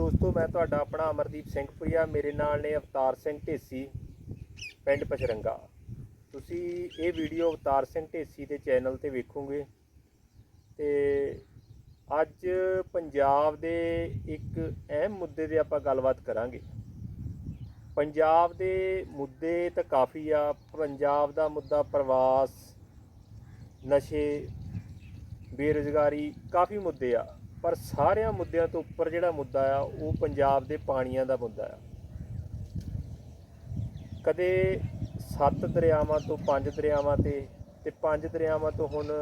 ਦੋਸਤੋ, ਮੈਂ ਤੁਹਾਡਾ ਆਪਣਾ ਅਮਰਦੀਪ ਸਿੰਘ ਪੁਰੀਆ ਮੇਰੇ ਨਾਲ ਨੇ ਅਵਤਾਰ ਸਿੰਘ ਢੇਸੀ, ਪਿੰਡ ਪਛਰੰਗਾ। ਤੁਸੀਂ ਇਹ ਵੀਡੀਓ ਅਵਤਾਰ ਸਿੰਘ ਢੇਸੀ ਦੇ ਚੈਨਲ ਤੇ ਵੇਖੋਗੇ ਤੇ ਅੱਜ ਪੰਜਾਬ ਦੇ ਇੱਕ ਅਹਿਮ ਮੁੱਦੇ ਤੇ ਆਪਾਂ ਗੱਲਬਾਤ ਕਰਾਂਗੇ। ਪੰਜਾਬ ਦੇ ਮੁੱਦੇ ਤਾਂ ਕਾਫੀ ਆ, ਪੰਜਾਬ ਦਾ ਮੁੱਦਾ ਪ੍ਰਵਾਸ, ਨਸ਼ੇ, ਬੇਰੁਜ਼ਗਾਰੀ ਕਾਫੀ ਮੁੱਦੇ ਆ। ਪਰ ਸਾਰਿਆਂ ਮੁੱਦਿਆਂ ਤੋਂ ਉੱਪਰ ਜਿਹੜਾ ਮੁੱਦਾ ਆ, ਉਹ ਪੰਜਾਬ ਦੇ ਪਾਣੀਆਂ ਦਾ ਮੁੱਦਾ ਆ। ਕਦੇ ਸੱਤ ਦਰਿਆਵਾਂ ਤੋਂ ਪੰਜ ਦਰਿਆਵਾਂ ਤੇ ਤੇ ਪੰਜ ਦਰਿਆਵਾਂ ਤੋਂ ਹੁਣ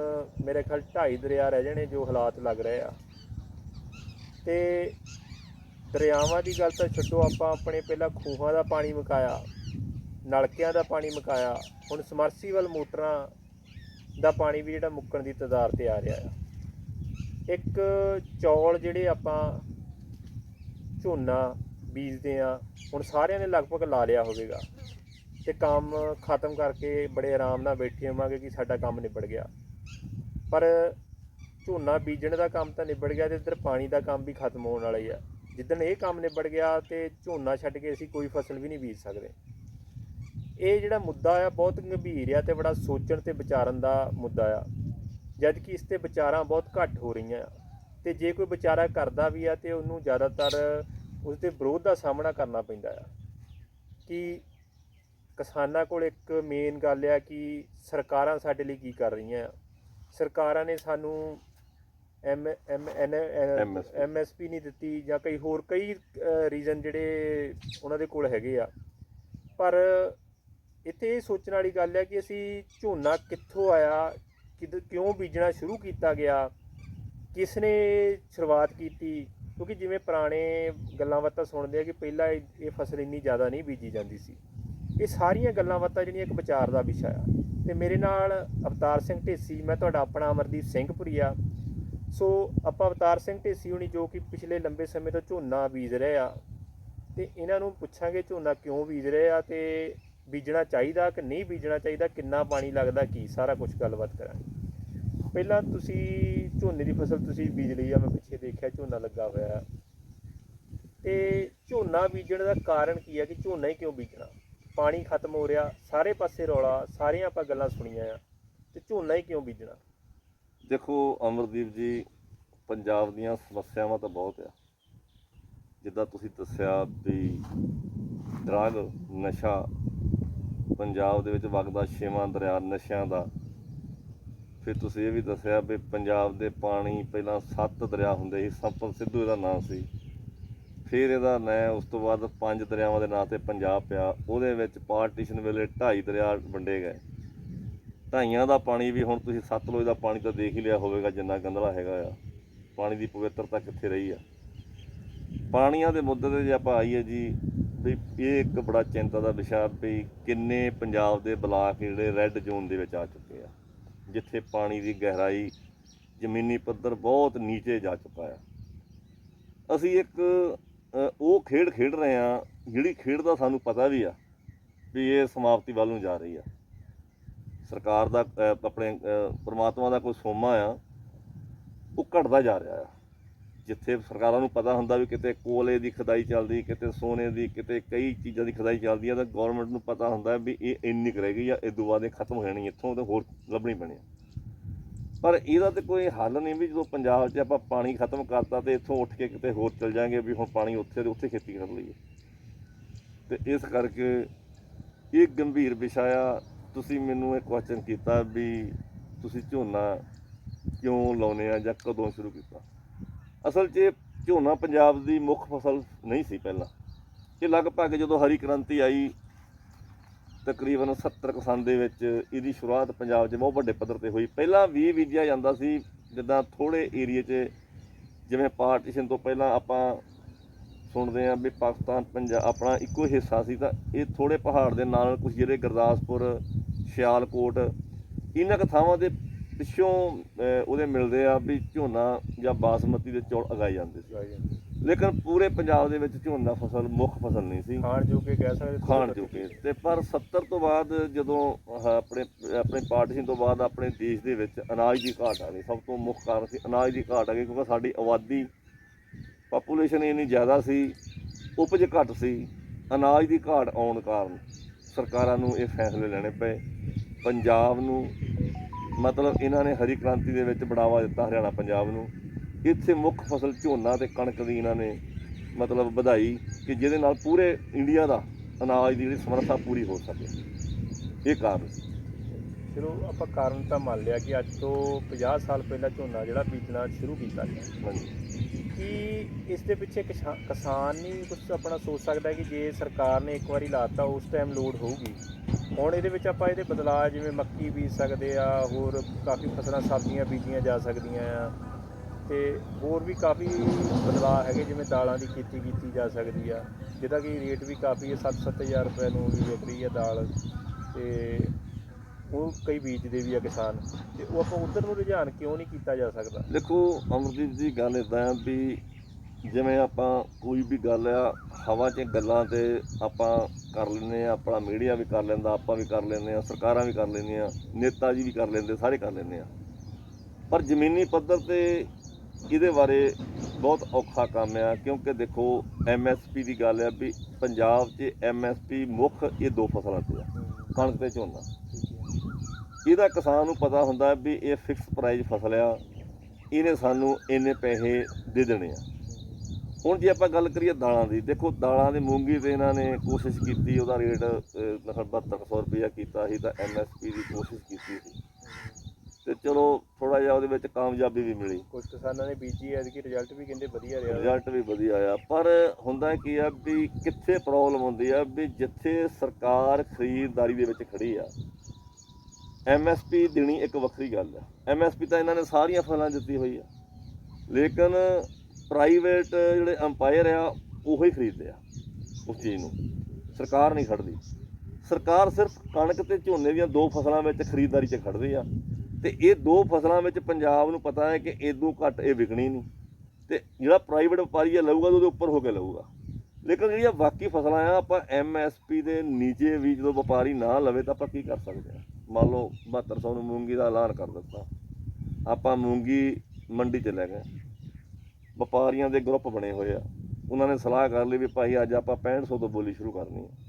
ਮੇਰੇ ਖਿਆਲ ਢਾਈ ਦਰਿਆ ਰਹਿ ਜਾਣੇ ਜੋ ਹਾਲਾਤ ਲੱਗ ਰਹੇ ਆ। ਤੇ ਦਰਿਆਵਾਂ ਦੀ ਗੱਲ ਤਾਂ ਛੱਡੋ, ਆਪਾਂ ਆਪਣੇ ਪਹਿਲਾਂ ਖੂਹਾਂ ਦਾ ਪਾਣੀ ਮੁਕਾਇਆ, ਨਲਕਿਆਂ ਦਾ ਪਾਣੀ ਮੁਕਾਇਆ, ਹੁਣ ਸਮਰਸੀਵਲ ਮੋਟਰਾਂ ਦਾ ਪਾਣੀ ਵੀ ਜਿਹੜਾ ਮੁੱਕਣ ਦੀ ਤਦਾਰ ਤੇ ਆ ਰਿਹਾ ਆ। ਇੱਕ ਚੌਲ ਜਿਹੜੇ ਆਪਾਂ ਝੋਨਾ ਬੀਜਦੇ ਆ ਹੁਣ ਸਾਰਿਆਂ ਨੇ ਲਗਭਗ ਲਾ ਲਿਆ ਹੋਵੇਗਾ। ਤੇ ਕੰਮ ਖਤਮ ਕਰਕੇ ਬੜੇ ਆਰਾਮ ਨਾਲ ਬੈਠੇ ਹੋਵਾਂਗੇ ਕਿ ਸਾਡਾ ਕੰਮ ਨਿਬੜ ਗਿਆ। ਪਰ ਝੋਨਾ ਬੀਜਣ ਦਾ ਕੰਮ ਤਾਂ ਨਿਬੜ ਗਿਆ ਤੇ ਇੱਧਰ ਪਾਣੀ ਦਾ ਕੰਮ ਵੀ ਖਤਮ ਹੋਣ ਵਾਲਾ ਹੀ ਆ। ਜਿੱਦਣ ਇਹ ਕੰਮ ਨਿਬੜ ਗਿਆ ਤੇ ਝੋਨਾ ਛੱਡ ਕੇ ਅਸੀਂ ਕੋਈ ਫਸਲ ਵੀ ਨਹੀਂ ਬੀਜ ਸਕਦੇ। ਇਹ ਜਿਹੜਾ ਮੁੱਦਾ ਆ, ਬਹੁਤ ਗੰਭੀਰ ਆ ਤੇ ਬੜਾ ਸੋਚਣ ਤੇ ਵਿਚਾਰਨ ਦਾ ਮੁੱਦਾ ਆ। ਜਦ ਕਿ ਇਸ ਤੇ ਵਿਚਾਰਾਂ ਬਹੁਤ ਘੱਟ ਹੋ ਰਹੀਆਂ ਤੇ ਜੇ ਕੋਈ ਵਿਚਾਰਾ ਕਰਦਾ ਵੀ ਆ ਤੇ ਉਹਨੂੰ ਜ਼ਿਆਦਾਤਰ ਉਸ ਦੇ ਵਿਰੋਧ ਦਾ ਸਾਹਮਣਾ ਕਰਨਾ ਪੈਂਦਾ ਆ। ਕਿ ਕਿਸਾਨਾਂ ਕੋਲ ਇੱਕ ਮੇਨ ਗੱਲ ਆ ਕਿ ਸਰਕਾਰਾਂ ਸਾਡੇ ਲਈ ਕੀ ਕਰ ਰਹੀਆਂ ਆ। ਸਰਕਾਰਾਂ ਨੇ ਸਾਨੂੰ M M N MSP MSP ਨਹੀਂ ਦਿੱਤੀ ਜਾਂ ਕਈ ਹੋਰ ਕਈ ਰੀਜ਼ਨ ਜਿਹੜੇ ਉਹਨਾਂ ਦੇ ਕੋਲ ਹੈਗੇ ਆ। ਪਰ ਇੱਥੇ ਇਹ ਸੋਚਣ ਵਾਲੀ ਗੱਲ ਹੈ ਕਿ ਅਸੀਂ ਝੋਨਾ ਕਿੱਥੋਂ ਆਇਆ ਕਿਦ, ਕਿਉਂ ਬੀਜਣਾ ਸ਼ੁਰੂ ਕੀਤਾ ਗਿਆ? ਕਿਸ ਨੇ ਸ਼ੁਰੂਆਤ ਕੀਤੀ? ਕਿਉਂਕਿ ਜਿਵੇਂ ਪੁਰਾਣੇ ਗੱਲਾਂ ਬਾਤਾਂ ਸੁਣਦੇ ਆ ਕਿ ਪਹਿਲਾਂ ਇਹ ਇਹ ਫਸਲ ਇੰਨੀ ਜ਼ਿਆਦਾ ਨਹੀਂ ਬੀਜੀ ਜਾਂਦੀ ਸੀ। ਇਹ ਸਾਰੀਆਂ ਗੱਲਾਂ ਬਾਤਾਂ ਜਿਹੜੀਆਂ ਇੱਕ ਵਿਚਾਰ ਦਾ ਵਿਸ਼ਾ ਆ। ਤੇ ਮੇਰੇ ਨਾਲ ਅਵਤਾਰ ਸਿੰਘ ਢੇਸੀ, ਮੈਂ ਤੁਹਾਡਾ ਆਪਣਾ ਅਮਰਦੀਪ ਸਿੰਘ ਪੁਰੀਆ ਸੋ ਆਪਾਂ ਅਵਤਾਰ ਸਿੰਘ ਢੇਸੀ ਹੁਣੀ ਜੋ ਕਿ ਪਿਛਲੇ ਲੰਬੇ ਸਮੇਂ ਤੋਂ ਝੋਨਾ ਬੀਜ ਰਹੇ ਆ, ਤੇ ਇਹਨਾਂ ਨੂੰ ਪੁੱਛਾਂਗੇ ਝੋਨਾ ਕਿਉਂ ਬੀਜ ਰਹੇ ਆ ਤੇ ਬੀਜਣਾ ਚਾਹੀਦਾ ਕਿ ਨਹੀਂ ਬੀਜਣਾ ਚਾਹੀਦਾ, ਕਿੰਨਾ ਪਾਣੀ ਲੱਗਦਾ, ਕੀ ਸਾਰਾ ਕੁਝ ਗੱਲਬਾਤ ਕਰਾਂਗੇ। ਪਹਿਲਾਂ ਤੁਸੀਂ ਝੋਨੇ ਦੀ ਫਸਲ ਤੁਸੀਂ ਬੀਜ ਲਈ ਆ, ਮੈਂ ਪਿੱਛੇ ਦੇਖਿਆ ਝੋਨਾ ਲੱਗਾ ਹੋਇਆ। ਆ। ਤੇ ਝੋਨਾ ਬੀਜਣ ਦਾ ਕਾਰਨ ਕੀ ਹੈ ਕਿ ਝੋਨਾ ਹੀ ਕਿਉਂ ਬੀਜਣਾ? ਪਾਣੀ ਖਤਮ ਹੋ ਰਿਹਾ, ਸਾਰੇ ਪਾਸੇ ਰੌਲਾ, ਸਾਰੀਆਂ ਆਪਾਂ ਗੱਲਾਂ ਸੁਣੀਆਂ ਆ। ਤੇ ਝੋਨਾ ਹੀ ਕਿਉਂ ਬੀਜਣਾ? ਦੇਖੋ, ਅਮਰਦੀਪ ਜੀ, ਪੰਜਾਬ ਦੀਆਂ ਸਮੱਸਿਆਵਾਂ ਤਾਂ ਬਹੁਤ ਆ। ਜਿੱਦਾਂ ਤੁਸੀਂ ਦੱਸਿਆ ਵੀ ਡਰਗ ਨਸ਼ਾ ਪੰਜਾਬ ਦੇ ਵਿੱਚ ਵਗਦਾ, ਛੇਵਾਂ ਦਰਿਆ ਨਸ਼ਿਆਂ ਦਾ। ਫਿਰ ਤੁਸੀਂ ਇਹ ਵੀ ਦੱਸਿਆ ਵੀ ਪੰਜਾਬ ਦੇ ਪਾਣੀ ਪਹਿਲਾਂ ਸੱਤ ਦਰਿਆ ਹੁੰਦੇ ਸੀ ਸੰਪਤ ਸਿੱਧੂ ਇਹਦਾ ਨਾਂ ਸੀ। ਫਿਰ ਇਹਦਾ ਨਾਂ ਉਸ ਤੋਂ ਬਾਅਦ ਪੰਜ ਦਰਿਆਵਾਂ ਦੇ ਨਾਂ ਤੇ ਪੰਜਾਬ ਪਿਆ, ਉਹਦੇ ਵਿੱਚ ਪਾਰਟੀਸ਼ਨ ਵੇਲੇ ਢਾਈ ਦਰਿਆ ਵੰਡੇ ਗਏ। ਢਾਈਆਂ ਦਾ ਪਾਣੀ ਵੀ ਹੁਣ ਤੁਸੀਂ ਸਤਲੁਜ ਦਾ ਪਾਣੀ ਤਾਂ ਦੇਖ ਹੀ ਲਿਆ ਹੋਵੇਗਾ, ਜਿੰਨਾ ਗੰਦਲਾ ਹੈਗਾ ਆ। ਪਾਣੀ ਦੀ ਪਵਿੱਤਰਤਾ ਕਿੱਥੇ ਰਹੀ ਆ? ਪਾਣੀਆਂ ਦੇ ਮੁੱਦੇ ਤੇ ਜੇ ਆਪਾਂ ਆਈਏ ਜੀ, ਵੀ ਇਹ ਇੱਕ ਬੜਾ ਚਿੰਤਾ ਦਾ ਵਿਸ਼ਾ ਵੀ ਕਿੰਨੇ ਪੰਜਾਬ ਦੇ ਬਲਾਕ ਜਿਹੜੇ ਰੈੱਡ ਜ਼ੋਨ ਦੇ ਵਿੱਚ ਆ ਚੁੱਕੇ ਆ। ਜਿੱਥੇ ਪਾਣੀ ਦੀ ਗਹਿਰਾਈ, ਜ਼ਮੀਨੀ ਪੱਧਰ ਬਹੁਤ ਨੀਚੇ ਜਾ ਚੁੱਕਾ ਆ। ਅਸੀਂ ਇੱਕ ਉਹ ਖੇਡ ਖੇਡ ਰਹੇ ਆ ਜਿਹੜੀ ਖੇਡ ਦਾ ਸਾਨੂੰ ਪਤਾ ਵੀ ਆ, ਵੀ ਇਹ ਸਮਾਪਤੀ ਵੱਲ ਨੂੰ ਜਾ ਰਹੀ ਆ। ਸਰਕਾਰ ਦਾ ਆਪਣੇ ਪਰਮਾਤਮਾ ਦਾ ਕੋਈ ਸੋਮਾ ਆ, ਉਹ ਘਟਦਾ ਜਾ ਰਿਹਾ ਆ। ਜਿੱਥੇ ਸਰਕਾਰਾਂ ਨੂੰ ਪਤਾ ਹੁੰਦਾ ਵੀ ਕਿਤੇ ਕੋਲੇ ਦੀ ਖਦਾਈ ਚੱਲਦੀ, ਕਿਤੇ ਸੋਨੇ ਦੀ, ਕਿਤੇ ਕਈ ਚੀਜ਼ਾਂ ਦੀ ਖਦਾਈ ਚੱਲਦੀ ਆ, ਤਾਂ ਗਵਰਨਮੈਂਟ ਨੂੰ ਪਤਾ ਹੁੰਦਾ ਵੀ ਇਹ ਇੰਨੀ ਕੁ ਰਹਿ ਗਈ ਆ ਇਦੋਂ ਬਾਅਦ ਇਹ ਖਤਮ ਹੋ ਜਾਣੀ, ਇੱਥੋਂ ਤਾਂ ਹੋਰ ਲੱਭਣੀ ਪੈਣੀ ਆ। ਪਰ ਇਹਦਾ ਤੇ ਕੋਈ ਹੱਲ ਨਹੀਂ ਵੀ ਜਦੋਂ ਪੰਜਾਬ 'ਚ ਆਪਾਂ ਪਾਣੀ ਖਤਮ ਕਰਤਾ ਤੇ ਇੱਥੋਂ ਉੱਠ ਕੇ ਕਿਤੇ ਹੋਰ ਚਲ ਜਾਾਂਗੇ ਵੀ ਹੁਣ ਪਾਣੀ ਉੱਥੇ ਤੇ ਉੱਥੇ ਖੇਤੀ ਕਰ ਲਈਏ। ਤੇ ਇਸ ਕਰਕੇ ਇਹ ਗੰਭੀਰ ਵਿਸ਼ਾ ਆ। ਤੁਸੀਂ ਮੈਨੂੰ ਇਹ ਕੁਐਸਚਨ ਕੀਤਾ ਵੀ ਤੁਸੀਂ ਝੋਨਾ ਕਿਉਂ ਲਾਉਨੇ ਆ ਜਾਂ ਕਦੋਂ ਸ਼ੁਰੂ ਕੀਤਾ? ਅਸਲ 'ਚ ਝੋਨਾ ਪੰਜਾਬ ਦੀ ਮੁੱਖ ਫਸਲ ਨਹੀਂ ਸੀ ਪਹਿਲਾਂ। ਇਹ ਲਗਭਗ ਜਦੋਂ ਹਰੀ ਕ੍ਰਾਂਤੀ ਆਈ, ਤਕਰੀਬਨ 70 ਕਿਸਾਨ ਦੇ ਵਿੱਚ ਇਹਦੀ ਸ਼ੁਰੂਆਤ ਪੰਜਾਬ 'ਚ ਬਹੁਤ ਵੱਡੇ ਪੱਧਰ ਤੇ ਹੋਈ। ਪਹਿਲਾਂ ਵੀ ਬੀਜਿਆ ਜਾਂਦਾ ਸੀ, ਜਿੱਦਾਂ ਥੋੜੇ ਏਰੀਏ 'ਚ, ਜਿਵੇਂ ਪਾਰਟੀਸ਼ਨ ਤੋਂ ਪਹਿਲਾਂ ਆਪਾਂ ਸੁਣਦੇ ਆ ਵੀ ਪਾਕਿਸਤਾਨ ਪੰਜਾਬ ਆਪਣਾ ਇੱਕੋ ਹੀ ਹਿੱਸਾ ਸੀ ਤਾਂ ਇਹ ਥੋੜੇ ਪਹਾੜ ਦੇ ਨਾਲ ਕੁਝ ਜਿਹੜੇ ਗੁਰਦਾਸਪੁਰ, ਸਿਆਲਕੋਟ, ਇਹਨਾਂ ਕੁ ਥਾਵਾਂ ਦੇ ਪਿੱਛੋਂ ਉਹਦੇ ਮਿਲਦੇ ਆ ਵੀ ਝੋਨਾ ਜਾਂ ਬਾਸਮਤੀ ਦੇ ਚੌਲ ਉਗਾਏ ਜਾਂਦੇ ਸੀ। ਲੇਕਿਨ ਪੂਰੇ ਪੰਜਾਬ ਦੇ ਵਿੱਚ ਝੋਨਾ ਫਸਲ ਮੁੱਖ ਫਸਲ ਨਹੀਂ ਸੀ। ਖਾਣ ਜੋਗੇ ਕਹਿ ਸਕਦੇ ਖਾਣ ਜੋਗੇ। ਤੇ ਪਰ 70 ਤੋਂ ਬਾਅਦ ਜਦੋਂ ਆਪਣੇ ਆਪਣੇ ਪਾਰਟੀਸ਼ਨ ਤੋਂ ਬਾਅਦ ਆਪਣੇ ਦੇਸ਼ ਦੇ ਵਿੱਚ ਅਨਾਜ ਦੀ ਘਾਟ ਆ ਗਈ। ਸਭ ਤੋਂ ਮੁੱਖ ਕਾਰਨ ਸੀ ਅਨਾਜ ਦੀ ਘਾਟ ਆ ਗਈ ਕਿਉਂਕਿ ਸਾਡੀ ਆਬਾਦੀ ਪਾਪੂਲੇਸ਼ਨ ਇੰਨੀ ਜ਼ਿਆਦਾ ਸੀ ਉਪਜ ਘੱਟ ਸੀ। ਅਨਾਜ ਦੀ ਘਾਟ ਆਉਣ ਕਾਰਨ ਸਰਕਾਰਾਂ ਨੂੰ ਇਹ ਫੈਸਲੇ ਲੈਣੇ ਪਏ। ਪੰਜਾਬ ਨੂੰ ਮਤਲਬ ਇਹਨਾਂ ਨੇ ਹਰੀ ਕ੍ਰਾਂਤੀ ਦੇ ਵਿੱਚ ਬੜਾਵਾ ਦਿੱਤਾ ਹਰਿਆਣਾ ਪੰਜਾਬ ਨੂੰ। ਇੱਥੇ ਮੁੱਖ ਫਸਲ ਝੋਨਾ ਤੇ ਕਣਕ ਦੀ ਇਹਨਾਂ ਨੇ ਮਤਲਬ ਵਧਾਈ ਕਿ ਜਿਹਦੇ ਨਾਲ ਪੂਰੇ ਇੰਡੀਆ ਦਾ ਅਨਾਜ ਦੀ ਜਿਹੜੀ ਸਮਰੱਥਾ ਪੂਰੀ ਹੋ ਸਕੇ। ਇਹ ਕਾਰਨ। ਚਲੋ ਆਪਾਂ ਕਾਰਨ ਤਾਂ ਮੰਨ ਲਿਆ ਕਿ ਅੱਜ ਤੋਂ 50 ਸਾਲ ਪਹਿਲਾਂ ਝੋਨਾ ਜਿਹੜਾ ਬੀਜਣਾ ਸ਼ੁਰੂ ਕੀਤਾ ਗਿਆ ਹਾਂਜੀ। ਕੀ ਇਸ ਦੇ ਪਿੱਛੇ ਕਿਸਾ- ਕਿਸਾਨ ਨਹੀਂ ਕੁਝ ਆਪਣਾ ਸੋਚ ਸਕਦਾ ਕਿ ਜੇ ਸਰਕਾਰ ਨੇ ਇੱਕ ਵਾਰੀ ਲਾਤਾ ਉਸ ਟਾਈਮ ਲੋਡ ਹੋਊਗੀ? ਹੁਣ ਇਹਦੇ ਵਿੱਚ ਆਪਾਂ ਇਹਦੇ ਬਦਲਾਅ ਜਿਵੇਂ ਮੱਕੀ ਬੀਜ ਸਕਦੇ ਆ, ਹੋਰ ਕਾਫੀ ਫਸਲਾਂ ਸਬਜ਼ੀਆਂ ਬੀਜੀਆਂ ਜਾ ਸਕਦੀਆਂ ਆ। ਤੇ ਹੋਰ ਵੀ ਕਾਫੀ ਬਦਲਾਅ ਹੈਗੇ, ਜਿਵੇਂ ਦਾਲਾਂ ਦੀ ਖੇਤੀ ਕੀਤੀ ਜਾ ਸਕਦੀ ਆ। ਜਿਹਦਾ ਕਿ ਰੇਟ ਵੀ ਕਾਫੀ ਹੈ 7-7000 ਰੁਪਏ ਨੂੰ ਵੀ ਵਿਕ ਰਹੀ ਹੈ ਦਾਲ। ਤੇ ਉਹ ਕਈ ਬੀਜਦੇ ਵੀ ਆ ਕਿਸਾਨ। ਤੇ ਉਹ ਆਪਾਂ ਉਧਰ ਨੂੰ ਰੁਝਾਨ ਕਿਉਂ ਨਹੀਂ ਕੀਤਾ ਜਾ ਸਕਦਾ? ਦੇਖੋ ਅਮਰਦੀਪ ਜੀ, ਗੱਲ ਇਦਾਂ ਆ ਵੀ ਜਿਵੇਂ ਆਪਾਂ ਕੋਈ ਵੀ ਗੱਲ ਆ, ਹਵਾ 'ਚ ਗੱਲਾਂ ਤੇ ਆਪਾਂ ਕਰ ਲੈਂਦੇ ਆ, ਆਪਣਾ ਮੀਡੀਆ ਵੀ ਕਰ ਲੈਂਦਾ, ਆਪਾਂ ਵੀ ਕਰ ਲੈਂਦੇ ਆ, ਸਰਕਾਰਾਂ ਵੀ ਕਰ ਲੈਂਦੀਆਂ, ਨੇਤਾ ਜੀ ਵੀ ਕਰ ਲੈਂਦੇ, ਸਾਰੇ ਕਰ ਲੈਂਦੇ ਆ। ਪਰ ਜ਼ਮੀਨੀ ਪੱਧਰ ਤੇ ਇਹਦੇ ਬਾਰੇ ਬਹੁਤ ਔਖਾ ਕੰਮ ਆ, ਕਿਉਂਕਿ ਦੇਖੋ ਐਮਐਸਪੀ ਦੀ ਗੱਲ ਆ ਵੀ ਪੰਜਾਬ 'ਚ ਐਮਐਸਪੀ ਮੁੱਖ ਇਹ ਦੋ ਫਸਲਾਂ ਤੇ ਆ, ਕਣਕ ਤੇ ਝੋਨਾ। ਇਹਦਾ ਕਿਸਾਨ ਨੂੰ ਪਤਾ ਹੁੰਦਾ ਵੀ ਇਹ ਫਿਕਸ ਪ੍ਰਾਈਸ ਫਸਲ ਆ, ਇਹਨੇ ਸਾਨੂੰ ਇੰਨੇ ਪੈਸੇ ਦੇ ਦੇਣੇ ਆ। ਹੁਣ ਜੇ ਆਪਾਂ ਗੱਲ ਕਰੀਏ ਦਾਲਾਂ ਦੀ ਦੇਖੋ ਦਾਲਾਂ ਦੀ ਮੂੰਗੀ ਤੇ ਇਹਨਾਂ ਨੇ ਕੋਸ਼ਿਸ਼ ਕੀਤੀ ਉਹਦਾ ਰੇਟ ਲਗਭਗ 7200 ਰੁਪਇਆ ਕੀਤਾ ਸੀ ਤਾਂ ਐਮਐਸਪੀ ਦੀ ਕੋਸ਼ਿਸ਼ ਕੀਤੀ ਸੀ। ਤੇ ਚਲੋ ਥੋੜਾ ਜਿਹਾ ਉਹਦੇ ਵਿੱਚ ਕਾਮਯਾਬੀ ਵੀ ਮਿਲੀ। ਕੁਝ ਕਿਸਾਨਾਂ ਨੇ ਬੀਜੀ ਐ ਕਿ ਰਿਜ਼ਲਟ ਵੀ ਕਹਿੰਦੇ ਵਧੀਆ ਰਿਹਾ। ਰਿਜ਼ਲਟ ਵੀ ਵਧੀਆ ਆ। ਪਰ ਹੁੰਦਾ ਕੀ ਆ ਵੀ ਕਿੱਥੇ ਪ੍ਰੋਬਲਮ ਹੁੰਦੀ ਆ ਵੀ ਜਿੱਥੇ ਸਰਕਾਰ ਖਰੀਦਦਾਰੀ ਦੇ ਵਿੱਚ ਖੜੀ ਆ ਐਮਐਸਪੀ ਦੇਣੀ ਇੱਕ ਵੱਖਰੀ ਗੱਲ ਆ। ਐਮਐਸਪੀ ਤਾਂ ਇਹਨਾਂ ਨੇ ਸਾਰੀਆਂ ਫਸਲਾਂ ਦਿੱਤੀ ਹੋਈ ਆ। ਲੇਕਿਨ ਪ੍ਰਾਈਵੇਟ ਜਿਹੜੇ ਅੰਪਾਇਰ ਆ, ਉਹੋ ਹੀ ਖਰੀਦਦੇ ਆ ਉਸ ਚੀਜ਼ ਨੂੰ। ਸਰਕਾਰ ਨਹੀਂ ਖੜਦੀ। ਸਰਕਾਰ ਸਿਰਫ ਕਣਕ ਤੇ ਝੋਨੇ ਦੀਆਂ ਦੋ ਫਸਲਾਂ ਵਿੱਚ ਖਰੀਦਦਾਰੀ 'ਚ ਖੜਦੀ ਆ। ਤੇ ਇਹ ਦੋ ਫਸਲਾਂ ਵਿੱਚ ਪੰਜਾਬ ਨੂੰ ਪਤਾ ਹੈ ਕਿ ਇਦੋਂ ਘੱਟ ਇਹ ਵਿਕਣੀ ਨਹੀਂ। ਤੇ ਜਿਹੜਾ ਪ੍ਰਾਈਵੇਟ ਵਪਾਰੀ ਆ, ਲਊਗਾ ਤਾਂ ਉਹਦੇ ਉੱਪਰ ਹੋ ਕੇ ਲਊਗਾ। ਲੇਕਿਨ ਜਿਹੜੀਆਂ ਬਾਕੀ ਫਸਲਾਂ ਆ, ਆਪਾਂ ਐਮਐਸਪੀ ਦੇ ਨੀਚੇ ਵੀ ਜਦੋਂ ਵਪਾਰੀ ਨਾ ਲਵੇ ਤਾਂ ਆਪਾਂ ਕੀ ਕਰ ਸਕਦੇ ਆ? ਮੰਨ ਲਓ 7200 ਨੂੰ ਮੂੰਗੀ ਦਾ ਐਲਾਨ ਕਰ ਦਿੱਤਾ। ਆਪਾਂ ਮੂੰਗੀ ਮੰਡੀ 'ਚ ਲੈ ਗਏ। ਵਪਾਰੀਆਂ ਦੇ ਗਰੁੱਪ ਬਣੇ ਹੋਏ ਆ। ਉਹਨਾਂ ਨੇ ਸਲਾਹ ਕਰ ਲਈ ਵੀ ਭਾਈ ਅੱਜ ਆਪਾਂ 6500 ਤੋਂ ਬੋਲੀ ਸ਼ੁਰੂ ਕਰਨੀ ਹੈ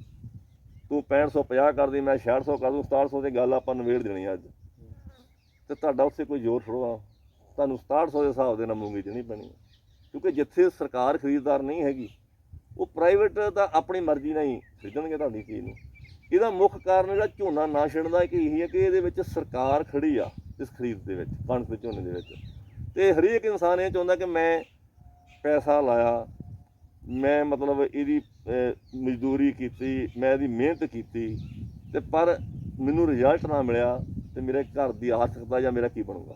ਤੂੰ 6550 ਕਰਦੀ ਮੈਂ 6600 ਕਰ ਦੂੰ 6700 ਦੀ ਗੱਲ ਆਪਾਂ ਨਵੇੜ ਦੇਣੀ ਆ ਅੱਜ। ਤੇ ਤੁਹਾਡਾ ਉੱਥੇ ਕੋਈ ਜ਼ੋਰ ਥੋੜੋ ਆ ਤੁਹਾਨੂੰ 6700 ਦੇ ਹਿਸਾਬ ਦੇ ਨਾਲ ਮੂੰਗੀ ਦੇਣੀ ਪੈਣੀ ਕਿਉਂਕਿ ਜਿੱਥੇ ਸਰਕਾਰ ਖਰੀਦਦਾਰ ਨਹੀਂ ਹੈਗੀ, ਉਹ ਪ੍ਰਾਈਵੇਟ ਤਾਂ ਆਪਣੀ ਮਰਜ਼ੀ ਨਾਲ ਹੀ ਖਰੀਦਣਗੇ ਤੁਹਾਡੀ ਚੀਜ਼ ਨੂੰ। ਇਹਦਾ ਮੁੱਖ ਕਾਰਨ ਜਿਹੜਾ ਝੋਨਾ ਨਾ ਛਿੜਨ ਦਾ ਇੱਕ ਇਹੀ ਹੈ ਕਿ ਇਹਦੇ ਵਿੱਚ ਸਰਕਾਰ ਖੜੀ ਆ ਇਸ ਖਰੀਦ ਦੇ ਵਿੱਚ, ਕਣਕ ਦੇ ਝੋਨੇ ਦੇ ਵਿੱਚ। ਤੇ ਹਰੇਕ ਇਨਸਾਨ ਇਹ ਚਾਹੁੰਦਾ ਕਿ ਮੈਂ ਪੈਸਾ ਲਾਇਆ ਮੈਂ ਮਤਲਬ ਇਹਦੀ ਮਜ਼ਦੂਰੀ ਕੀਤੀ ਮੈਂ ਇਹਦੀ ਮਿਹਨਤ ਕੀਤੀ ਤੇ ਪਰ ਮੈਨੂੰ ਰਿਜ਼ਲਟ ਨਾ ਮਿਲਿਆ ਤੇ ਮੇਰੇ ਘਰ ਦੀ ਆਰਥਿਕਤਾ ਜਾਂ ਮੇਰਾ ਕੀ ਬਣੂਗਾ?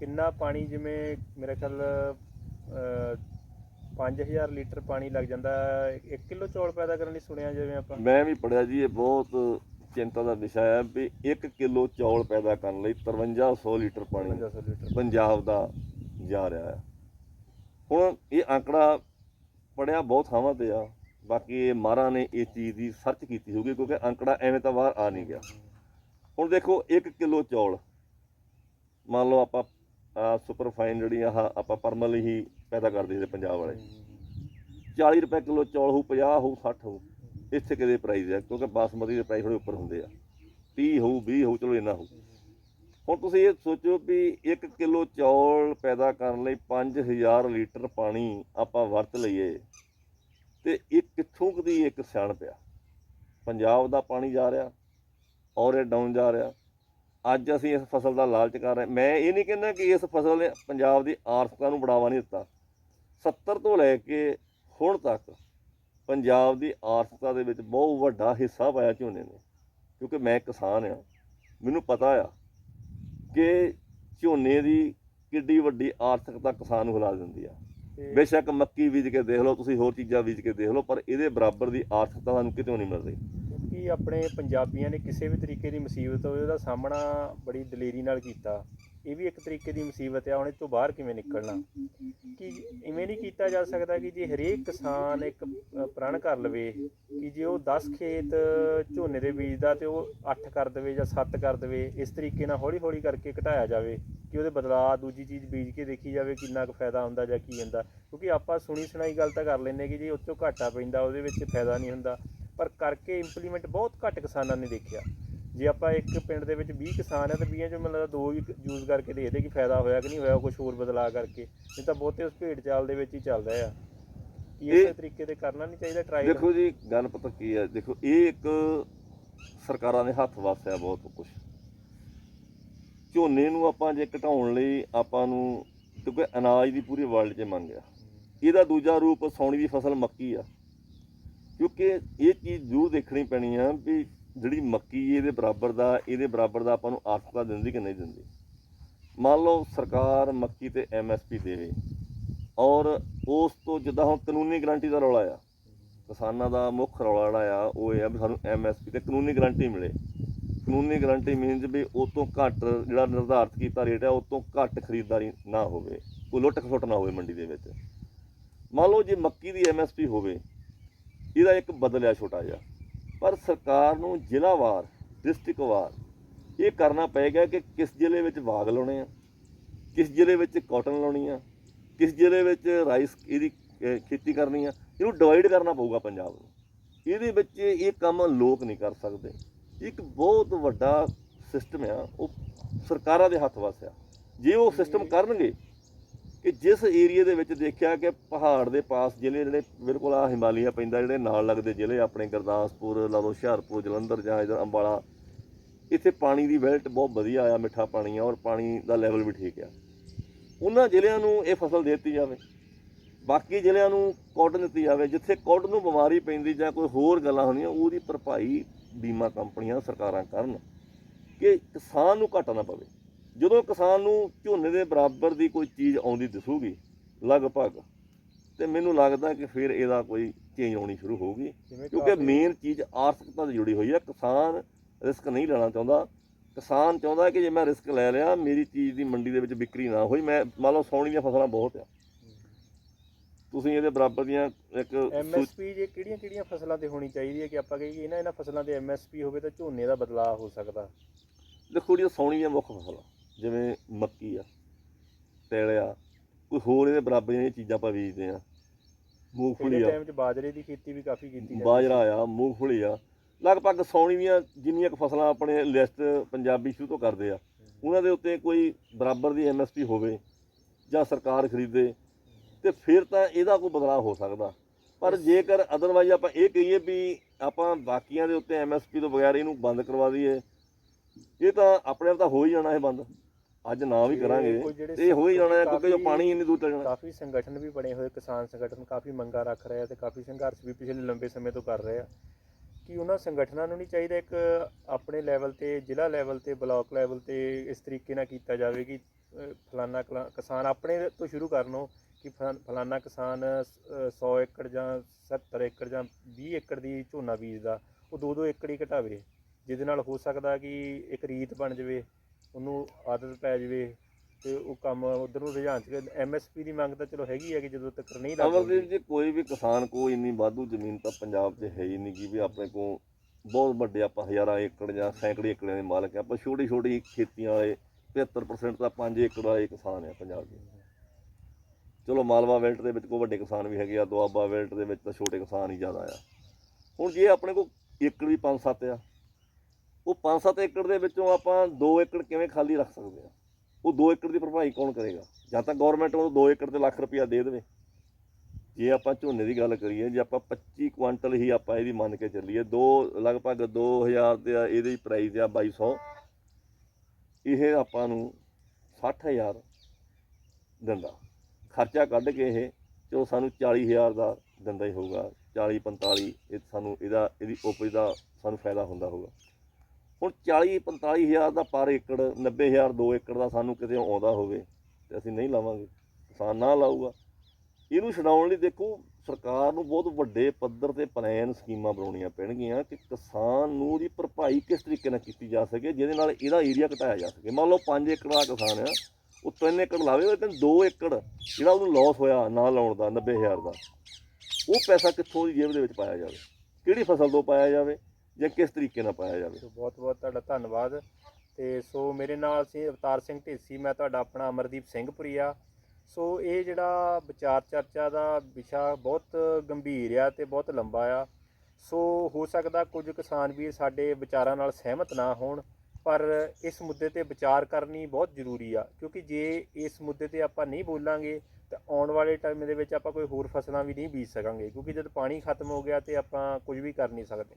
ਕਿੰਨਾ ਪਾਣੀ ਜਿਵੇਂ ਮੇਰੇ ਖਿਆਲ ਅਹ, 5000 ਲੀਟਰ ਪਾਣੀ ਲੱਗ ਜਾਂਦਾ 1 ਕਿਲੋ ਚੌਲ ਪੈਦਾ ਕਰਨ ਲਈ ਸੁਣਿਆ ਜਿਵੇਂ ਆਪਾਂ? ਮੈਂ ਵੀ ਪੜਿਆ ਜੀ ਇਹ ਬਹੁਤ ਚਿੰਤਾ ਦਾ ਵਿਸ਼ਾ ਹੈ ਵੀ 1 ਕਿਲੋ ਚੌਲ ਪੈਦਾ ਕਰਨ ਲਈ 5300 ਲੀਟਰ ਪਾਣੀ 5500 ਲੀਟਰ। ਪੰਜਾਬ ਦਾ ਜਾ ਰਿਹਾ ਹੈ। ਹੁਣ ਇਹ ਅੰਕੜਾ ਪੜਿਆ ਬਹੁਤ ਥਾਵਾਂ ਤੇ ਆ। ਬਾਕੀ ਇਹ ਮਾਰਾਂ ਨੇ ਇਸ ਚੀਜ਼ ਦੀ ਸਰਚ ਕੀਤੀ ਹੋਊਗੀ ਕਿਉਂਕਿ ਅੰਕੜਾ ਐਵੇਂ ਤਾਂ ਬਾਹਰ ਆ ਨਹੀਂ ਗਿਆ। ਹੁਣ ਦੇਖੋ 1 ਕਿਲੋ ਚੌਲ। ਮੰਨ ਲਓ ਆਪਾਂ ਸੁਪਰ ਫਾਈਨ ਜਿਹੜੀ ਆਹ ਆਪਾਂ ਪਰਮਲ ਹੀ ਪੈਦਾ ਕਰਦੇ ਸੀ ਪੰਜਾਬ ਵਾਲੇ। 40 ਰੁਪਏ ਕਿਲੋ ਚੌਲ ਹੋਊ 50 ਹੋਊ 60 ਹੋਊ। ਇੱਥੇ ਕਿਤੇ ਪ੍ਰਾਈਸ ਹੈ ਕਿਉਂਕਿ ਬਾਸਮਤੀ ਦੇ ਪ੍ਰਾਈਸ ਥੋੜੇ ਉੱਪਰ ਹੁੰਦੇ ਆ। 30 ਹੋਊ 20 ਹੋਊ, ਚਲੋ ਇੰਨਾ ਹੋਊ। ਹੁਣ ਤੁਸੀਂ ਇਹ ਸੋਚੋ ਵੀ 1 ਕਿਲੋ ਚੌਲ ਪੈਦਾ ਕਰਨ ਲਈ 5000 ਲੀਟਰ ਪਾਣੀ ਆਪਾਂ ਵਰਤ ਲਈਏ ਤੇ ਇਹ ਕਿੱਥੋਂ ਕਦੀ ਇੱਕ ਸਿਆਣ ਪਿਆ ਪੰਜਾਬ ਦਾ ਪਾਣੀ ਜਾ ਰਿਹਾ ਔਰ ਇਹ ਡਾਊਨ ਜਾ ਰਿਹਾ। ਅੱਜ ਅਸੀਂ ਇਸ ਫਸਲ ਦਾ ਲਾਲਚ ਕਰ ਰਹੇ। ਮੈਂ ਇਹ ਨਹੀਂ ਕਹਿੰਦਾ ਕਿ ਇਸ ਫਸਲ ਨੇ ਪੰਜਾਬ ਦੀ ਆਰਥਿਕਤਾ ਨੂੰ ਬੜਾਵਾ ਨਹੀਂ ਦਿੱਤਾ। 70 ਤੋਂ ਲੈ ਕੇ ਹੁਣ ਤੱਕ ਪੰਜਾਬ ਦੀ ਆਰਥਿਕਤਾ ਦੇ ਵਿੱਚ ਬਹੁਤ ਵੱਡਾ ਹਿੱਸਾ ਪਾਇਆ ਝੋਨੇ ਨੇ। ਕਿਉਂਕਿ ਮੈਂ ਕਿਸਾਨ ਆ। ਮੈਨੂੰ ਪਤਾ ਆ ਕਿ ਝੋਨੇ ਦੀ ਕਿੱਡੀ ਵੱਡੀ ਆਰਥਿਕਤਾ ਕਿਸਾਨ ਨੂੰ ਹਿਲਾ ਦਿੰਦੀ ਆ। ਬੇਸ਼ੱਕ ਮੱਕੀ ਬੀਜ ਕੇ ਦੇਖ ਲਓ ਤੁਸੀਂ ਹੋਰ ਚੀਜ਼ਾਂ ਬੀਜ ਕੇ ਦੇਖ ਲਓ ਪਰ ਇਹਦੇ ਬਰਾਬਰ ਦੀ ਆਰਥਿਕਤਾ ਸਾਨੂੰ ਕਿਤੇ ਨਹੀਂ ਮਿਲ ਰਹੀ ਕਿ ਆਪਣੇ ਪੰਜਾਬੀਆਂ ਨੇ ਕਿਸੇ ਵੀ ਤਰੀਕੇ ਦੀ ਮੁਸੀਬਤ ਹੋਵੇ ਉਹਦਾ ਸਾਹਮਣਾ ਬੜੀ ਦਲੇਰੀ ਨਾਲ ਕੀਤਾ। ਇਹ ਵੀ ਇੱਕ ਤਰੀਕੇ ਦੀ ਮੁਸੀਬਤ ਆ, ਹੁਣ ਇਹ ਤੋਂ ਬਾਹਰ ਕਿਵੇਂ ਨਿਕਲਣਾ? ਕਿ ਇਵੇਂ ਨਹੀਂ ਕੀਤਾ ਜਾ ਸਕਦਾ ਕਿ ਜੇ ਹਰੇਕ ਕਿਸਾਨ ਇੱਕ ਪ੍ਰਣ ਕਰ ਲਵੇ, ਕਿ ਜੇ ਉਹ 10 ਖੇਤ ਝੋਨੇ ਦੇ ਬੀਜਦਾ ਤੇ ਉਹ 8 ਕਰ ਦੇਵੇ ਜਾਂ 7 ਕਰ ਦੇਵੇ, ਇਸ ਤਰੀਕੇ ਨਾਲ ਹੌਲੀ ਹੌਲੀ ਕਰਕੇ ਘਟਾਇਆ ਜਾਵੇ, ਕਿ ਉਹਦੇ ਬਦਲਾਅ ਦੂਜੀ ਚੀਜ਼ ਬੀਜ ਕੇ ਦੇਖੀ ਜਾਵੇ ਕਿੰਨਾ ਕੁ ਫਾਇਦਾ ਹੁੰਦਾ ਜਾਂ ਕੀ ਹੁੰਦਾ। ਕਿਉਂਕਿ ਆਪਾਂ ਸੁਣੀ ਸੁਣਾਈ ਗੱਲ ਤਾਂ ਕਰ ਲੈਂਦੇ ਕਿ ਜੇ ਉਹ 'ਚੋਂ ਘਾਟਾ ਪੈਂਦਾ, ਉਹਦੇ ਵਿੱਚ ਫਾਇਦਾ ਨਹੀਂ ਹੁੰਦਾ। ਪਰ ਕਰਕੇ ਇੰਪਲੀਮੈਂਟ ਬਹੁਤ ਘੱਟ ਕਿਸਾਨਾਂ ਨੇ ਦੇਖਿਆ। ਜੇ ਆਪਾਂ ਇੱਕ ਪਿੰਡ ਦੇ ਵਿੱਚ 20 ਕਿਸਾਨ ਹੈ ਤਾਂ 20 ਚੋਂ ਮਤਲਬ ਦੋ ਹੀ ਯੂਜ਼ ਕਰਕੇ ਦੇਖਦੇ ਕਿ ਫਾਇਦਾ ਹੋਇਆ ਕਿ ਨਹੀਂ ਹੋਇਆ ਕੁਝ ਹੋਰ ਬਦਲਾਅ ਕਰਕੇ। ਨਹੀਂ ਤਾਂ ਬਹੁਤੇ ਉਸ ਭੇਡ ਚਾਲ ਦੇ ਵਿੱਚ ਹੀ ਚੱਲ ਰਿਹਾ ਆ। ਕਿ ਇਸੇ ਤਰੀਕੇ ਤੇ ਕਰਨਾ ਨਹੀਂ ਚਾਹੀਦਾ ਟਰਾਈ ਦੇਖੋ ਜੀ ਗੱਲ ਪਤਾ ਕੀ ਹੈ ਦੇਖੋ ਇਹ ਇੱਕ ਸਰਕਾਰਾਂ ਦੇ ਹੱਥ ਵੱਸ ਆ ਬਹੁਤ ਕੁਝ ਝੋਨੇ ਨੂੰ ਆਪਾਂ ਜੇ ਘਟਾਉਣ ਲਈ ਆਪਾਂ ਨੂੰ ਕਿਉਂਕਿ ਅਨਾਜ ਦੀ ਪੂਰੀ ਵਰਲਡ 'ਚ ਮੰਗ ਆ। ਇਹਦਾ ਦੂਜਾ ਰੂਪ ਸੌਣੀ ਦੀ ਫਸਲ ਮੱਕੀ ਆ। ਕਿਉਂਕਿ ਇਹ ਚੀਜ਼ ਜ਼ਰੂਰ ਦੇਖਣੀ ਪੈਣੀ ਆ ਵੀ ਜਿਹੜੀ ਮੱਕੀ ਇਹਦੇ ਬਰਾਬਰ ਦਾ, ਇਹਦੇ ਬਰਾਬਰ ਦਾ ਆਪਾਂ ਨੂੰ ਆਰਥਿਕਤਾ ਦਿੰਦੀ ਕਿ ਨਹੀਂ ਦਿੰਦੀ? ਮੰਨ ਲਓ ਸਰਕਾਰ ਮੱਕੀ ਤੇ ਐਮਐਸਪੀ ਦੇਵੇ ਔਰ ਉਸ ਤੋਂ ਜਿੱਦਾਂ ਹੁਣ ਕਾਨੂੰਨੀ ਗਰੰਟੀ ਦਾ ਰੌਲਾ ਆ, ਕਿਸਾਨਾਂ ਦਾ ਮੁੱਖ ਰੌਲਾ ਜਿਹੜਾ ਆ, ਉਹ ਇਹ ਆ ਵੀ ਸਾਨੂੰ ਐਮਐਸਪੀ ਤੇ ਕਾਨੂੰਨੀ ਗਰੰਟੀ ਮਿਲੇ। ਕਾਨੂੰਨੀ ਗਰੰਟੀ ਮੀਨਸ ਵੀ ਉਹ ਤੋਂ ਘੱਟ ਜਿਹੜਾ ਨਿਰਧਾਰਤ ਕੀਤਾ ਰੇਟ ਹੈ ਉਹ ਤੋਂ ਘੱਟ ਖਰੀਦਦਾਰੀ ਨਾ ਹੋਵੇ, ਕੋਈ ਲੁੱਟ ਖਸੁੱਟ ਨਾ ਹੋਵੇ ਮੰਡੀ ਦੇ ਵਿੱਚ। ਮੰਨ ਲਓ ਜੇ ਮੱਕੀ ਦੀ ਐਮਐਸਪੀ ਹੋਵੇ, ਇਹਦਾ ਇੱਕ ਬਦਲਿਆ ਛੋਟਾ ਜਿਹਾ। ਪਰ ਸਰਕਾਰ ਨੂੰ ਜ਼ਿਲ੍ਹਾਵਾਰ ਡਿਸਟ੍ਰਿਕਟ ਵਾਰ ਇਹ ਕਰਨਾ ਪਏਗਾ ਕਿ ਕਿਸ ਜ਼ਿਲ੍ਹੇ ਵਿੱਚ ਬਾਗ ਲਾਉਣੇ ਆ ਕਿਸ ਜ਼ਿਲ੍ਹੇ ਵਿੱਚ ਕਾਟਨ ਲਾਉਣੀ ਆ ਕਿਸ ਜ਼ਿਲ੍ਹੇ ਵਿੱਚ ਰਾਈਸ ਇਹਦੀ ਖੇਤੀ ਕਰਨੀ ਆ ਇਹਨੂੰ ਡਿਵਾਈਡ ਕਰਨਾ ਪਊਗਾ ਪੰਜਾਬ ਨੂੰ। ਇਹਦੇ ਵਿੱਚ ਇਹ ਕੰਮ ਲੋਕ ਨਹੀਂ ਕਰ ਸਕਦੇ। ਇੱਕ ਬਹੁਤ ਵੱਡਾ ਸਿਸਟਮ ਆ ਉਹ ਸਰਕਾਰਾਂ ਦੇ ਹੱਥ ਵਸ ਆ। ਜੇ ਉਹ ਸਿਸਟਮ ਕਰਨਗੇ ਕਿ ਜਿਸ ਏਰੀਆ ਦੇ ਵਿੱਚ ਦੇਖਿਆ ਕਿ ਪਹਾੜ ਦੇ ਪਾਸ ਜ਼ਿਲ੍ਹੇ ਜਿਹੜੇ ਬਿਲਕੁਲ ਆ ਹਿਮਾਲਿਆ ਪੈਂਦਾ, ਜਿਹੜੇ ਨਾਲ ਲੱਗਦੇ ਜ਼ਿਲ੍ਹੇ ਆਪਣੇ ਗੁਰਦਾਸਪੁਰ, ਲਾ ਲਓ ਹੁਸ਼ਿਆਰਪੁਰ, ਜਲੰਧਰ ਜਾਂ ਇਧਰ ਅੰਬਾਲਾ, ਇੱਥੇ ਪਾਣੀ ਦੀ ਵੈਲਟ ਬਹੁਤ ਵਧੀਆ ਆ, ਮਿੱਠਾ ਪਾਣੀ ਆ ਔਰ ਪਾਣੀ ਦਾ ਲੈਵਲ ਵੀ ਠੀਕ ਆ। ਉਹਨਾਂ ਜ਼ਿਲ੍ਹਿਆਂ ਨੂੰ ਇਹ ਫਸਲ ਦੇ ਦਿੱਤੀ ਜਾਵੇ। ਬਾਕੀ ਜ਼ਿਲ੍ਹਿਆਂ ਨੂੰ ਕਾਟਨ ਦਿੱਤੀ ਜਾਵੇ, ਜਿੱਥੇ ਕਾਟਨ ਨੂੰ ਬਿਮਾਰੀ ਪੈਂਦੀ ਜਾਂ ਕੋਈ ਹੋਰ ਗੱਲਾਂ ਹੁੰਦੀਆਂ, ਉਹਦੀ ਭਰਪਾਈ ਬੀਮਾ ਕੰਪਨੀਆਂ ਸਰਕਾਰਾਂ ਕਰਨ, ਕਿ ਕਿਸਾਨ ਨੂੰ ਘਾਟਾ ਨਾ ਪਵੇ। ਜਦੋਂ ਕਿਸਾਨ ਨੂੰ ਝੋਨੇ ਦੇ ਬਰਾਬਰ ਦੀ ਕੋਈ ਚੀਜ਼ ਆਉਂਦੀ ਦਿਸੂਗੀ ਲਗਭਗ ਤੇ ਮੈਨੂੰ ਲੱਗਦਾ ਕਿ ਫਿਰ ਇਹਦਾ ਕੋਈ ਚੇਂਜ ਆਉਣੀ ਸ਼ੁਰੂ ਹੋਊਗੀ ਕਿਉਂਕਿ ਮੇਨ ਚੀਜ਼ ਆਰਥਿਕਤਾ ਨਾਲ ਜੁੜੀ ਹੋਈ ਹੈ ਕਿਸਾਨ ਰਿਸਕ ਨਹੀਂ ਲੈਣਾ ਚਾਹੁੰਦਾ। ਕਿਸਾਨ ਚਾਹੁੰਦਾ ਕਿ ਜੇ ਮੈਂ ਰਿਸਕ ਲੈ ਲਿਆ ਮੇਰੀ ਚੀਜ਼ ਦੀ ਮੰਡੀ ਦੇ ਵਿੱਚ ਵਿਕਰੀ ਨਾ ਹੋਈ ਮੈਂ ਮੰਨ ਲਓ ਸੌਣੀ ਦੀਆਂ ਫਸਲਾਂ ਬਹੁਤ ਆ। ਤੁਸੀਂ ਇਹਦੇ ਬਰਾਬਰ ਦੀਆਂ ਇੱਕ ਐਮਐਸਪੀ ਜੇ ਕਿਹੜੀਆਂ ਕਿਹੜੀਆਂ ਫਸਲਾਂ ਤੇ ਹੋਣੀ ਚਾਹੀਦੀ ਹੈ ਕਿ ਆਪਾਂ ਕਹੀਏ ਇਹਨਾਂ ਇਹਨਾਂ ਫਸਲਾਂ ਤੇ ਐਮਐਸਪੀ ਹੋਵੇ ਤਾਂ ਝੋਨੇ ਦਾ ਬਦਲਾਅ ਹੋ ਸਕਦਾ? ਦੇਖੋ ਜਿਹੜੀਆਂ ਸੌਣੀ ਦੀਆਂ ਮੁੱਖ ਫਸਲਾਂ। ਜਿਵੇਂ ਮੱਕੀ ਆ ਤਿਲ ਆ ਕੋਈ ਹੋਰ ਇਹਦੇ ਬਰਾਬਰ ਦੀਆਂ ਚੀਜ਼ਾਂ ਆਪਾਂ ਬੀਜਦੇ ਆ ਮੂੰਗਫਲੀ ਆ। ਟਾਈਮ 'ਚ ਬਾਜਰੇ ਦੀ ਖੇਤੀ ਵੀ ਕਾਫੀ ਕੀਤੀ ਜਾਂਦੀ ਬਾਜਰਾ ਆ ਮੂੰਗਫਲੀ ਆ। ਲਗਭਗ ਸੌਣੀ ਦੀਆਂ ਜਿੰਨੀਆਂ ਕੁ ਫਸਲਾਂ ਆਪਣੇ ਲਿਸਟ ਪੰਜਾਬੀ ਸ਼ੁਰੂ ਤੋਂ ਕਰਦੇ ਆ ਉਹਨਾਂ ਦੇ ਉੱਤੇ ਕੋਈ ਬਰਾਬਰ ਦੀ ਐਮਐਸਪੀ ਹੋਵੇ ਜਾਂ ਸਰਕਾਰ ਖਰੀਦੇ ਤੇ ਫਿਰ ਤਾਂ ਇਹਦਾ ਕੋਈ ਬਦਲਾਅ ਹੋ ਸਕਦਾ। ਪਰ ਜੇਕਰ ਅਦਰਵਾਈਜ਼ ਆਪਾਂ ਇਹ ਕਹੀਏ ਵੀ ਆਪਾਂ ਬਾਕੀਆਂ ਦੇ ਉੱਤੇ ਐਮਐਸਪੀ ਤੋਂ ਬਗੈਰ ਇਹਨੂੰ ਬੰਦ ਕਰਵਾ ਦਈਏ ਇਹ ਤਾਂ ਆਪਣੇ ਆਪ ਤਾਂ ਹੋ ਹੀ ਜਾਣਾ ਇਹ ਬੰਦ। ਅੱਜ ਨਾ ਵੀ ਕਰਾਂਗੇ। ਇਹ ਹੋ ਹੀ ਜਾਣਾ ਹੈ ਕਿਉਂਕਿ ਜੋ ਪਾਣੀ ਇੰਨੀ ਦੂਰ ਤੱਕ ਜਾਣਾ। ਕਾਫੀ ਸੰਗਠਨ ਵੀ ਬਣੇ ਹੋਏ ਕਿਸਾਨ ਸੰਗਠਨ ਕਾਫੀ ਮੰਗਾਂ ਰੱਖ ਰਹੇ ਆ ਤੇ ਕਾਫੀ ਸੰਘਰਸ਼ ਵੀ ਪਿਛਲੇ ਲੰਬੇ ਸਮੇਂ ਤੋਂ ਕਰ ਰਹੇ ਆ। ਕਿ ਉਹਨਾਂ ਸੰਗਠਨਾਂ ਨੂੰ ਨਹੀਂ ਚਾਹੀਦਾ ਇੱਕ ਆਪਣੇ ਲੈਵਲ ਤੇ ਜ਼ਿਲ੍ਹਾ ਲੈਵਲ ਤੇ ਬਲਾਕ ਲੈਵਲ ਤੇ ਇਸ ਤਰੀਕੇ ਨਾਲ ਕੀਤਾ ਜਾਵੇ ਕਿ ਫਲਾਨਾ ਕਿਸਾਨ ਆਪਣੇ ਤੋਂ ਸ਼ੁਰੂ ਕਰਨੋ ਕਿ ਫਲਾ- ਫਲਾਨਾ ਕਿਸਾਨ 100 ਏਕੜ ਜਾਂ 70 ਏਕੜ ਜਾਂ 20 ਏਕੜ ਦੀ ਝੋਨਾ ਬੀਜਦਾ ਉਹ 2-2 ਏਕੜ ਹੀ ਘਟਾਵੇ। ਜਿਹਦੇ ਨਾਲ ਹੋ ਸਕਦਾ ਕਿ ਇੱਕ ਰੀਤ ਬਣ ਜਾਵੇ ਉਹਨੂੰ ਆਦਤ ਪੈ ਜਾਵੇ ਤੇ ਉਹ ਕੰਮ ਉਧਰ ਨੂੰ ਰੁਝਾਨ ਚ ਐਮਐਸਪੀ ਦੀ ਮੰਗ ਤਾਂ ਚਲੋ ਹੈਗੀ ਹੈ ਕਿ ਜਦੋਂ ਤੱਕ ਨਹੀਂ ਅਮਰਦੀਪ ਲੱਗਦੀ ਜੀ ਕੋਈ ਵੀ ਕਿਸਾਨ ਕੋ ਇੰਨੀ ਵਾਧੂ ਜ਼ਮੀਨ ਤਾਂ ਪੰਜਾਬ 'ਚ ਹੈ ਹੀ ਨਹੀਂ ਕਿ ਵੀ ਆਪਣੇ ਕੋ ਬਹੁਤ ਵੱਡੇ ਆਪਾਂ ਹਜ਼ਾਰਾਂ ਏਕੜ ਜਾਂ ਸੈਂਕੜੇ ਏਕੜਾਂ ਦੇ ਮਾਲਕ ਆ। ਆਪਾਂ ਛੋਟੀ ਛੋਟੀ ਖੇਤੀਆਂ ਵਾਲੇ 75% ਤਾਂ 5 ਏਕੜ ਵਾਲੇ ਕਿਸਾਨ ਆ ਪੰਜਾਬ ਦੇ। ਚਲੋ ਮਾਲਵਾ ਬੈਲਟ ਦੇ ਵਿੱਚ ਕੋ ਵੱਡੇ ਕਿਸਾਨ ਵੀ ਹੈਗੇ ਆ ਦੁਆਬਾ ਬੈਲਟ ਦੇ ਵਿੱਚ ਤਾਂ ਛੋਟੇ ਕਿਸਾਨ ਹੀ ਜ਼ਿਆਦਾ ਆ। ਹੁਣ ਜੇ ਆਪਣੇ ਕੋ ਏਕੜ ਵੀ 5-7 ਆ ਉਹ 5-7 ਏਕੜ ਦੇ ਵਿੱਚੋਂ ਆਪਾਂ 2 ਏਕੜ ਕਿਵੇਂ ਖਾਲੀ ਰੱਖ ਸਕਦੇ ਆ? ਉਹ 2 ਏਕੜ ਦੀ ਭਰਪਾਈ ਕੌਣ ਕਰੇਗਾ? ਜਾਂ ਤਾਂ ਗਵਰਨਮੈਂਟ ਉਹ 2 ਏਕੜ ਤੇ ਲੱਖ ਰੁਪਇਆ ਦੇ ਦੇਵੇ। ਜੇ ਆਪਾਂ ਝੋਨੇ ਦੀ ਗੱਲ ਕਰੀਏ, ਜੇ ਆਪਾਂ 25 ਕੁਇੰਟਲ ਹੀ ਆਪਾਂ ਇਹਦੀ ਮੰਨ ਕੇ ਚੱਲੀਏ, ਦੋ ਲਗਭਗ 2000 ਤੇ ਆ, ਇਹਦੀ ਪ੍ਰਾਈਸ ਆ 2200 ਇਹ ਆਪਾਂ ਨੂੰ 60000 ਦਿੰਦਾ। ਖਰਚਾ ਕੱਢ ਕੇ ਇਹ ਚਲੋ ਸਾਨੂੰ 40000 ਦਾ ਦਿੰਦਾ ਹੀ ਹੋਊਗਾ। 40 45 ਇਹ ਸਾਨੂੰ ਇਹਦਾ, ਇਹਦੀ ਉਪਜ ਦਾ ਸਾਨੂੰ ਫਾਇਦਾ ਹੁੰਦਾ ਹੋਊਗਾ। ਹੁਣ 40 45000 ਦਾ ਪਰ ਏਕੜ 90000 2 ਏਕੜ ਦਾ ਸਾਨੂੰ ਕਿਤੇ ਆਉਂਦਾ ਹੋਵੇ ਤੇ ਅਸੀਂ ਨਹੀਂ ਲਾਵਾਂਗੇ। ਕਿਸਾਨ ਨਾ ਲਾਊਗਾ। ਇਹਨੂੰ ਛਡਾਉਣ ਲਈ ਦੇਖੋ, ਸਰਕਾਰ ਨੂੰ ਬਹੁਤ ਵੱਡੇ ਪੱਧਰ ਤੇ ਪਲਾਨ ਸਕੀਮਾਂ ਬਣਾਉਣੀਆਂ ਪੈਣਗੀਆਂ ਕਿ ਕਿਸਾਨ ਨੂੰ ਉਹਦੀ ਭਰਪਾਈ ਕਿਸ ਤਰੀਕੇ ਨਾਲ ਕੀਤੀ ਜਾ ਸਕੇ, ਜਿਹਦੇ ਨਾਲ ਇਹਦਾ ਏਰੀਆ ਘਟਾਇਆ ਜਾ ਸਕੇ। ਮੰਨ ਲਓ 5 ਏਕੜ ਦਾ ਕਿਸਾਨ ਆ, ਉਹ 3 ਏਕੜ ਲਾਵੇ ਲੇਕਿਨ 2 ਏਕੜ, ਜਿਹੜਾ ਉਹਨੂੰ ਲਾਸ ਹੋਇਆ, ਨਾ ਲਾਉਣ ਦਾ 90000 ਦਾ, ਉਹ ਪੈਸਾ ਕਿੱਥੋਂ ਦੀ ਜੇਬ ਦੇ ਵਿੱਚ ਪਾਇਆ ਜਾਵੇ? ਕਿਹੜੀ ਫਸਲ ਤੋਂ ਪਾਇਆ ਜਾਵੇ? ਜਾਂ ਕਿਸ ਤਰੀਕੇ ਨਾਲ ਪਾਇਆ ਜਾਵੇ? ਸੋ ਬਹੁਤ ਬਹੁਤ ਤੁਹਾਡਾ ਧੰਨਵਾਦ। ਤੇ ਸੋ ਮੇਰੇ ਨਾਲ ਸੀ ਅਵਤਾਰ ਸਿੰਘ ਢੇਸੀ, ਮੈਂ ਤੁਹਾਡਾ ਆਪਣਾ ਅਮਰਦੀਪ ਸਿੰਘ ਪੁਰੀਆ ਸੋ ਇਹ ਜਿਹੜਾ ਵਿਚਾਰ ਚਰਚਾ ਦਾ ਵਿਸ਼ਾ ਬਹੁਤ ਗੰਭੀਰ ਆ ਤੇ ਬਹੁਤ ਲੰਬਾ ਆ। ਸੋ ਹੋ ਸਕਦਾ ਕੁਝ ਕਿਸਾਨ ਵੀਰ ਸਾਡੇ ਵਿਚਾਰਾਂ ਨਾਲ ਸਹਿਮਤ ਨਾ ਹੋਣ, ਪਰ ਇਸ ਮੁੱਦੇ ਤੇ ਵਿਚਾਰ ਕਰਨੀ ਬਹੁਤ ਜ਼ਰੂਰੀ ਆ, ਕਿਉਂਕਿ ਜੇ ਇਸ ਮੁੱਦੇ ਤੇ ਆਪਾਂ ਨਹੀਂ ਬੋਲਾਂਗੇ, ਤਾਂ ਆਉਣ ਵਾਲੇ ਟਾਈਮ ਦੇ ਵਿੱਚ ਆਪਾਂ ਕੋਈ ਹੋਰ ਫਸਲਾਂ ਵੀ ਨਹੀਂ ਬੀਜ ਸਕਾਂਗੇ, ਕਿਉਂਕਿ ਜਦ ਪਾਣੀ ਖਤਮ ਹੋ ਗਿਆ ਤੇ ਆਪਾਂ ਕੁਝ ਵੀ ਕਰ ਨਹੀਂ ਸਕਦੇ।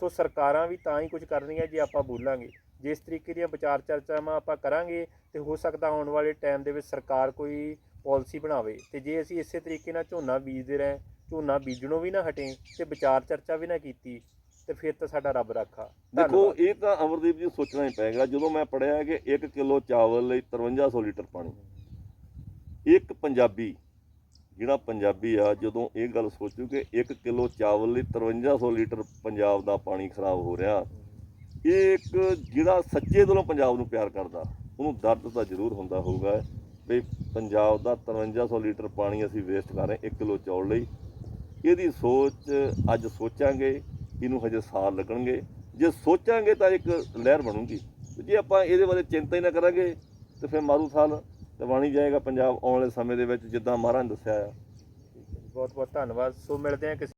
ਸੋ ਸਰਕਾਰਾਂ ਵੀ ਤਾਂ ਹੀ ਕੁਝ ਕਰਨਗੀਆਂ ਜੇ ਆਪਾਂ ਬੋਲਾਂਗੇ। ਜੇ ਇਸ ਤਰੀਕੇ ਦੀਆਂ ਵਿਚਾਰ ਚਰਚਾਵਾਂ ਆਪਾਂ ਕਰਾਂਗੇ ਤੇ ਹੋ ਸਕਦਾ ਆਉਣ ਵਾਲੇ ਟਾਈਮ ਦੇ ਵਿੱਚ ਸਰਕਾਰ ਕੋਈ ਪਾਲਿਸੀ ਬਣਾਵੇ ਤੇ ਜੇ ਅਸੀਂ ਇਸੇ ਤਰੀਕੇ ਨਾਲ ਝੋਨਾ ਬੀਜਦੇ ਰਹੇ ਝੋਨਾ ਬੀਜਣੋਂ ਵੀ ਨਾ ਹਟੇ ਤੇ ਵਿਚਾਰ ਚਰਚਾ ਵੀ ਨਾ ਕੀਤੀ ਤੇ ਫਿਰ ਤਾਂ ਸਾਡਾ ਰੱਬ ਰਾਖਾ। ਦੇਖੋ। ਇਹ ਤਾਂ ਅਮਰਦੀਪ ਜੀ ਸੋਚਣਾ ਹੀ ਪਏਗਾ ਜਦੋਂ ਮੈਂ ਪੜਿਆ ਕਿ 1 ਕਿਲੋ ਚਾਵਲ ਲਈ 5300 ਲੀਟਰ ਪਾਣੀ ਇੱਕ ਪੰਜਾਬੀ ਜਿਹੜਾ ਪੰਜਾਬੀ ਆ, ਜਦੋਂ ਇਹ ਗੱਲ ਸੋਚੂ ਕਿ 1 ਕਿਲੋ ਚਾਵਲ ਲਈ 5300 ਲੀਟਰ ਪੰਜਾਬ ਦਾ ਪਾਣੀ ਖਰਾਬ ਹੋ ਰਿਹਾ, ਇਹ ਇੱਕ ਜਿਹੜਾ ਸੱਚੇ ਦਿਲੋਂ ਪੰਜਾਬ ਨੂੰ ਪਿਆਰ ਕਰਦਾ, ਉਹਨੂੰ ਦਰਦ ਤਾਂ ਜ਼ਰੂਰ ਹੁੰਦਾ ਹੋਊਗਾ ਵੀ ਪੰਜਾਬ ਦਾ 5300 ਲੀਟਰ ਪਾਣੀ ਅਸੀਂ ਵੇਸਟ ਕਰ ਰਹੇ 1 ਕਿਲੋ ਚੌਲ ਲਈ। ਇਹਦੀ ਸੋਚ ਅੱਜ ਸੋਚਾਂਗੇ, ਇਹਨੂੰ ਹਜੇ ਸਾਲ ਲੱਗਣਗੇ। ਜੇ ਸੋਚਾਂਗੇ ਤਾਂ ਇੱਕ ਲਹਿਰ ਬਣੂਗੀ। ਜੇ ਆਪਾਂ ਇਹਦੇ ਬਾਰੇ ਚਿੰਤਾ ਹੀ ਨਾ ਕਰਾਂਗੇ, ਤੇ ਫਿਰ ਮਾਰੂ ਸਾਲ ਤੇ ਬਣ ਹੀ ਜਾਏਗਾ ਪੰਜਾਬ ਆਉਣ ਵਾਲੇ ਸਮੇਂ ਦੇ ਵਿੱਚ, ਜਿੱਦਾਂ ਮਹਾਰਾਜ ਨੇ ਦੱਸਿਆ ਆ। ਬਹੁਤ ਬਹੁਤ ਧੰਨਵਾਦ। ਸੋ ਮਿਲਦੇ ਹਾਂ ਕਿਸੇ